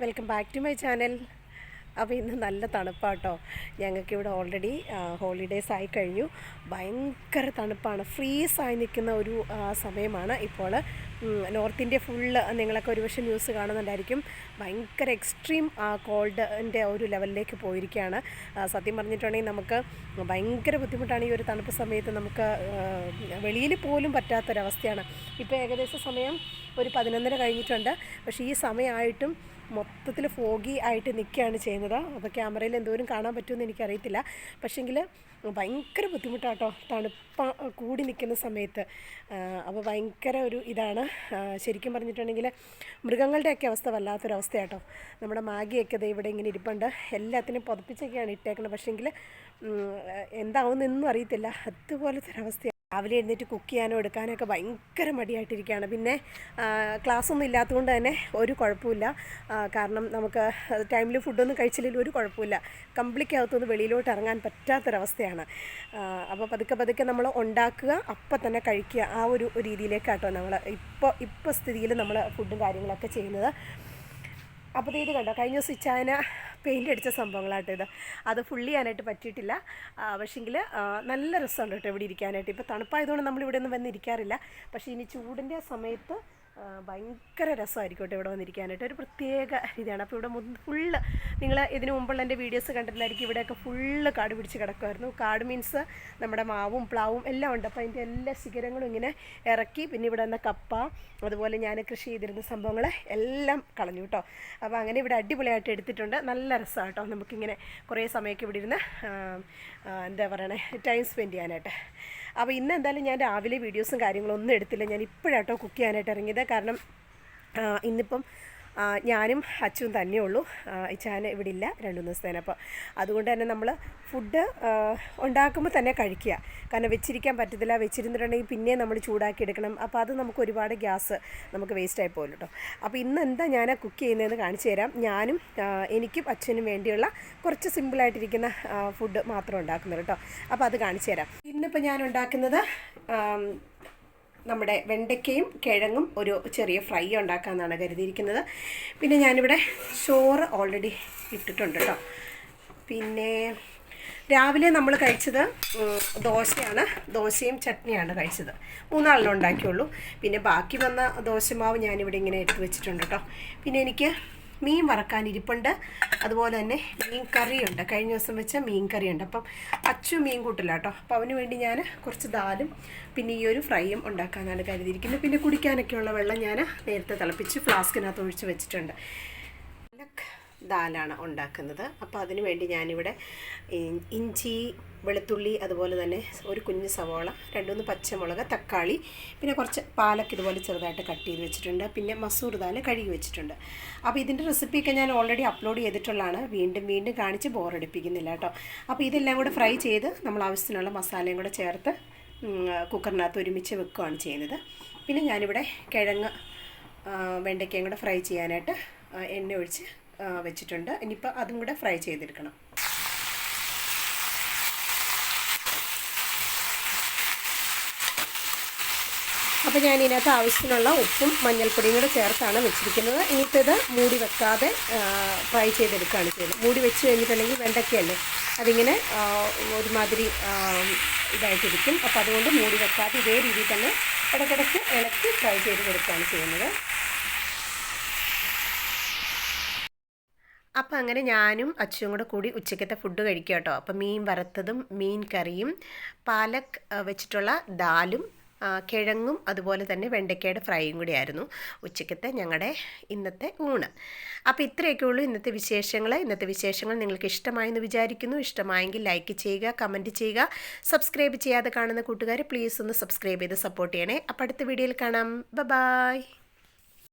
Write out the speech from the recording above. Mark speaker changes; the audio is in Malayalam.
Speaker 1: Welcome back to my channel. അപ്പോൾ ഇന്ന് നല്ല തണുപ്പാട്ടോ. ഞങ്ങൾക്കിവിടെ ഓൾറെഡി ഹോളിഡേയ്സ് ആയി കഴിഞ്ഞു. ഭയങ്കര തണുപ്പാണ്. ഫ്രീസായി നിൽക്കുന്ന ഒരു സമയമാണ് ഇപ്പോൾ നോർത്ത് ഇന്ത്യ ഫുള്ള് നിങ്ങളൊക്കെ ഒരുപക്ഷെ ന്യൂസ് കാണുന്നുണ്ടായിരിക്കും. ഭയങ്കര എക്സ്ട്രീം കോൾഡിന്റെ ഒരു ലെവലിലേക്ക് പോയിരിക്കുകയാണ്. സത്യം പറഞ്ഞിട്ടുണ്ടെങ്കിൽ നമുക്ക് ഭയങ്കര ബുദ്ധിമുട്ടാണ് ഈ ഒരു തണുപ്പ് സമയത്ത് നമുക്ക് വെളിയിൽ പോലും പറ്റാത്തൊരവസ്ഥയാണ്. ഇപ്പോൾ ഏകദേശം സമയം ഒരു പതിനൊന്നര കഴിഞ്ഞിട്ടുണ്ട്. പക്ഷേ ഈ സമയമായിട്ടും മൊത്തത്തിൽ ഫോഗി ആയിട്ട് നിൽക്കുകയാണ് ചെയ്യുന്നത്. അപ്പോൾ ക്യാമറയിൽ എന്തോരം കാണാൻ പറ്റുമെന്ന് എനിക്കറിയത്തില്ല. പക്ഷേങ്കിൽ ഭയങ്കര ബുദ്ധിമുട്ടാട്ടോ തണുപ്പ കൂടി നിൽക്കുന്ന സമയത്ത്. അപ്പോൾ ഭയങ്കര ഒരു ഇതാണ്. ശരിക്കും പറഞ്ഞിട്ടുണ്ടെങ്കിൽ മൃഗങ്ങളുടെയൊക്കെ അവസ്ഥ വല്ലാത്തൊരവസ്ഥയാട്ടോ. നമ്മുടെ മാഗിയൊക്കെ ദേ ഇവിടെ ഇങ്ങനെ ഇരിപ്പുണ്ട്. എല്ലാത്തിനും പുതപ്പിച്ചൊക്കെയാണ് ഇട്ടേക്കുന്നത് പക്ഷേങ്കിൽ എന്താവുമെന്നൊന്നും അറിയത്തില്ല. അതുപോലത്തെ ഒരവസ്ഥയാണ് രാവിലെ എഴുന്നേറ്റ് കുക്ക് ചെയ്യാനോ എടുക്കാനോ ഒക്കെ ഭയങ്കര മടിയായിട്ടിരിക്കുകയാണ്. പിന്നെ ക്ലാസ്സൊന്നും ഇല്ലാത്തതുകൊണ്ട് തന്നെ ഒരു കുഴപ്പമില്ല. കാരണം നമുക്ക് ടൈമിൽ ഫുഡൊന്നും കഴിച്ചില്ലെങ്കിൽ ഒരു കുഴപ്പമില്ല. കമ്പിളിക്കകത്തുനിന്ന് വെളിയിലോട്ട് ഇറങ്ങാൻ പറ്റാത്തൊരവസ്ഥയാണ്. അപ്പോൾ പതുക്കെ പതുക്കെ നമ്മൾ ഉണ്ടാക്കുക അപ്പം തന്നെ കഴിക്കുക. ആ ഒരു രീതിയിലേക്കാട്ടോ നമ്മൾ ഇപ്പോൾ ഇപ്പോൾ സ്ഥിതിയിൽ നമ്മൾ ഫുഡും കാര്യങ്ങളൊക്കെ ചെയ്യുന്നത്. അപ്പോൾ ഇത് കണ്ടോ? കഴിഞ്ഞ ദിവസം ഇച്ചായന പെയിന്റ് അടിച്ച സംഭവങ്ങളാട്ടോ ഇത്. അത് ഫുള്ളി ചെയ്യാനായിട്ട് പറ്റിയിട്ടില്ല. പക്ഷേങ്കിൽ നല്ല രസമുണ്ട് കേട്ടോ ഇവിടെ ഇരിക്കാനായിട്ട്. ഇപ്പോൾ തണുപ്പായതുകൊണ്ട് നമ്മൾ ഇവിടെ ഒന്നും വന്നിരിക്കാറില്ല പക്ഷേ ഇനി ചൂടിന്റെ സമയത്ത് ഭയങ്കര രസമായിരിക്കും കേട്ടോ ഇവിടെ വന്നിരിക്കാനായിട്ട്. ഒരു പ്രത്യേക രീതിയാണ്. അപ്പോൾ ഇവിടെ ഫുള്ള് നിങ്ങൾ ഇതിനു മുമ്പുള്ള എന്റെ വീഡിയോസ് കണ്ടിട്ടുണ്ടായിരിക്കും. ഇവിടെയൊക്കെ ഫുള്ള് കാട് പിടിച്ച് കിടക്കുമായിരുന്നു. കാട് മീൻസ് നമ്മുടെ മാവും പ്ലാവും എല്ലാം ഉണ്ട്. അപ്പോൾ അതിന്റെ എല്ലാ ശിഖരങ്ങളും ഇങ്ങനെ ഇറക്കി പിന്നെ ഇവിടെ നിന്ന് കപ്പ അതുപോലെ ഞാൻ കൃഷി ചെയ്തിരുന്ന സംഭവങ്ങൾ എല്ലാം കളഞ്ഞു കേട്ടോ. അപ്പോൾ അങ്ങനെ ഇവിടെ അടിപൊളിയായിട്ട് എടുത്തിട്ടുണ്ട്. നല്ല രസമാണ് കേട്ടോ. നമുക്കിങ്ങനെ കുറേ സമയമൊക്കെ ഇവിടെ ഇരുന്ന് എന്താ പറയണേ ടൈം സ്പെൻഡ് ചെയ്യാനായിട്ട്. അപ്പോൾ ഇന്ന് എന്തായാലും ഞാൻ രാവിലെ വീഡിയോസും കാര്യങ്ങളൊന്നും എടുത്തില്ല. ഞാൻ ഇപ്പോഴാട്ടോ കുക്ക് ചെയ്യാനായിട്ട് ഇറങ്ങിയത്. കാരണം ഇന്നിപ്പം ഞാനും അച്ചും തന്നെ ഉള്ളൂ. ഇച്ചാൻ ഇവിടെ ഇല്ല രണ്ട് ദിവസത്തേന്. അപ്പോൾ അതുകൊണ്ട് തന്നെ നമ്മൾ ഫുഡ് ഉണ്ടാക്കുമ്പോൾ തന്നെ കഴിക്കുക. കാരണം വെച്ചിരിക്കാൻ പറ്റത്തില്ല വെച്ചിരുന്നിട്ടുണ്ടെങ്കിൽ പിന്നെ നമ്മൾ ചൂടാക്കി എടുക്കണം. അപ്പോൾ അത് നമുക്ക് ഒരുപാട് ഗ്യാസ് നമുക്ക് വേസ്റ്റായി പോകും കേട്ടോ. അപ്പോൾ ഇന്ന് എന്താ ഞാൻ കുക്ക് ചെയ്യുന്നതെന്ന് കാണിച്ചു തരാം. ഞാനും എനിക്കും അച്ഛനും വേണ്ടിയുള്ള കുറച്ച് സിമ്പിളായിട്ടിരിക്കുന്ന ഫുഡ് മാത്രം ഉണ്ടാക്കുന്നത് കേട്ടോ. അപ്പോൾ അത് കാണിച്ചു തരാം. ഇന്നിപ്പോൾ ഞാൻ ഉണ്ടാക്കുന്നത് നമ്മുടെ വെണ്ടയ്ക്കയും കിഴങ്ങും ഒരു ചെറിയ ഫ്രൈ ഉണ്ടാക്കാമെന്നാണ് കരുതിയിരിക്കുന്നത്. പിന്നെ ഞാനിവിടെ ചോറ് ഓൾറെഡി ഇട്ടിട്ടുണ്ട് കേട്ടോ. പിന്നെ രാവിലെ നമ്മൾ കഴിച്ചത് ദോശയാണ്. ദോശയും ചട്നിയാണ് കഴിച്ചത്. മൂന്നാളിനുണ്ടാക്കിയുള്ളൂ പിന്നെ ബാക്കി വന്ന ദോശമാവ് ഞാനിവിടെ ഇങ്ങനെ എടുത്ത് വെച്ചിട്ടുണ്ട് കേട്ടോ. പിന്നെ എനിക്ക് മീൻ വറക്കാൻ ഇരിപ്പുണ്ട്. അതുപോലെ തന്നെ മീൻ കറിയുണ്ട്. കഴിഞ്ഞ ദിവസം വെച്ച മീൻ കറിയുണ്ട്. അപ്പം അച്ചു മീൻ കൂട്ടില്ല കേട്ടോ. അപ്പോൾ അവന് വേണ്ടി ഞാൻ കുറച്ച് ദാലും പിന്നെ ഈ ഒരു ഫ്രൈയും ഉണ്ടാക്കാനാണ് കരുതിയിരിക്കുന്നത്. പിന്നെ കുടിക്കാനൊക്കെയുള്ള വെള്ളം ഞാൻ നേരത്തെ തിളപ്പിച്ച് ഫ്ലാസ്കിനകത്ത് ഒഴിച്ച് വെച്ചിട്ടുണ്ട്. ദാലാണ് ഉണ്ടാക്കുന്നത്. അപ്പോൾ അതിന് വേണ്ടി ഞാനിവിടെ ഇഞ്ചി വെളുത്തുള്ളി അതുപോലെ തന്നെ ഒരു കുഞ്ഞ് സവോള രണ്ടുമൂന്ന് പച്ചമുളക് തക്കാളി പിന്നെ കുറച്ച് പാലക്ക് ഇതുപോലെ ചെറുതായിട്ട് കട്ട് ചെയ്ത് വെച്ചിട്ടുണ്ട്. പിന്നെ മസൂർ ദാൽ കഴുകി വെച്ചിട്ടുണ്ട്. അപ്പോൾ ഇതിന്റെ റെസിപ്പിയൊക്കെ ഞാൻ ഓൾറെഡി അപ്ലോഡ് ചെയ്തിട്ടുള്ളതാണ്. വീണ്ടും വീണ്ടും കാണിച്ച് ബോറടിപ്പിക്കുന്നില്ല കേട്ടോ. അപ്പോൾ ഇതെല്ലാം കൂടെ ഫ്രൈ ചെയ്ത് നമ്മൾ ആവശ്യത്തിനുള്ള മസാലയും കൂടെ ചേർത്ത് കുക്കറിനകത്ത് ഒരുമിച്ച് വെക്കുകയാണ് ചെയ്യുന്നത്. പിന്നെ ഞാനിവിടെ കിഴങ്ങ് വെണ്ടയ്ക്കയും കൂടെ ഫ്രൈ ചെയ്യാനായിട്ട് എണ്ണ ഒഴിച്ച് വെച്ചിട്ടുണ്ട്. ഇനിയിപ്പോൾ അതും കൂടെ ഫ്രൈ ചെയ്തെടുക്കണം. അപ്പോൾ ഞാൻ ഇതിനകത്ത് ആവശ്യത്തിനുള്ള ഉപ്പും മഞ്ഞൾപ്പൊടിയും കൂടെ ചേർത്താണ് വെച്ചിരിക്കുന്നത്. ഇനിയിപ്പോൾ ഇത് മൂടി വെക്കാതെ ഫ്രൈ ചെയ്തെടുക്കുകയാണ് ചെയ്യുന്നത്. മൂടി വെച്ച് കഴിഞ്ഞിട്ടുണ്ടെങ്കിൽ വെണ്ടയ്ക്കയല്ലേ അതിങ്ങനെ ഒരുമാതിരി ഇതായിട്ടിരിക്കും. അപ്പോൾ അതുകൊണ്ട് മൂടി വെക്കാതെ ഇതേ രീതിയിൽ തന്നെ ഇടയ്ക്കിടയ്ക്ക് ഇളക്കി ഫ്രൈ ചെയ്ത് കൊടുക്കുകയാണ് ചെയ്യുന്നത്. അപ്പം അങ്ങനെ ഞാനും അച്ഛനും കൂടെ കൂടി ഉച്ചക്കത്തെ ഫുഡ് കഴിക്കുക കേട്ടോ. അപ്പം മീൻ വറുത്തതും മീൻ കറിയും പാലക് വെച്ചിട്ടുള്ള ദാലും കിഴങ്ങും അതുപോലെ തന്നെ വെണ്ടയ്ക്കയുടെ ഫ്രൈയും കൂടി ആയിരുന്നു ഉച്ചക്കത്തെ ഞങ്ങളുടെ ഇന്നത്തെ ഊണ്. അപ്പോൾ ഇത്രയൊക്കെ ഉള്ളൂ ഇന്നത്തെ വിശേഷങ്ങൾ ഇന്നത്തെ വിശേഷങ്ങൾ നിങ്ങൾക്ക് ഇഷ്ടമായെന്ന് വിചാരിക്കുന്നു. ഇഷ്ടമായെങ്കിൽ ലൈക്ക് ചെയ്യുക കമന്റ് ചെയ്യുക. സബ്സ്ക്രൈബ് ചെയ്യാതെ കാണുന്ന കൂട്ടുകാർ പ്ലീസ് ഒന്ന് സബ്സ്ക്രൈബ് ചെയ്ത് സപ്പോർട്ട് ചെയ്യണേ. അപ്പോൾ അടുത്ത വീഡിയോയിൽ കാണാം. ബ ബായ്